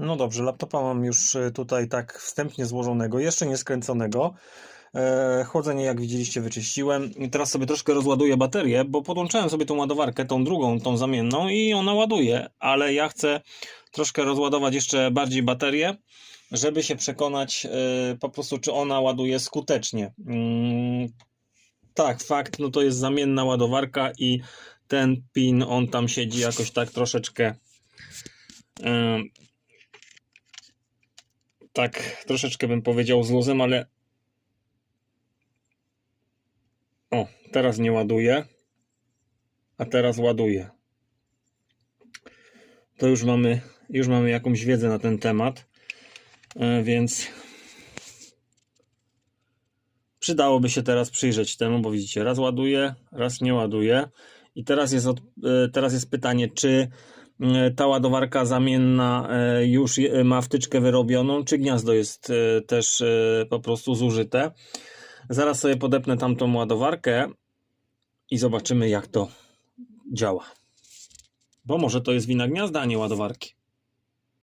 No dobrze, laptopa mam już y, tutaj tak wstępnie złożonego, jeszcze nie skręconego. E, chłodzenie, jak widzieliście, wyczyściłem. I teraz sobie troszkę rozładuję baterię, bo podłączyłem sobie tą ładowarkę, tą drugą, tą zamienną i ona ładuje, ale ja chcę troszkę rozładować jeszcze bardziej baterię, żeby się przekonać e, po prostu, czy ona ładuje skutecznie. Mm, tak, fakt, no to jest zamienna ładowarka i ten pin, on tam siedzi jakoś tak troszeczkę tak troszeczkę bym powiedział z luzem, ale o, teraz nie ładuje, a teraz ładuje. To już mamy, już mamy jakąś wiedzę na ten temat, e, więc przydałoby się teraz przyjrzeć temu, bo widzicie, raz ładuje, raz nie ładuje. I teraz jest, e, teraz jest pytanie, czy ta ładowarka zamienna e, już ma wtyczkę wyrobioną, czy gniazdo jest e, też e, po prostu zużyte. Zaraz sobie podepnę tamtą ładowarkę i zobaczymy, jak to działa. Bo może to jest wina gniazda, a nie ładowarki.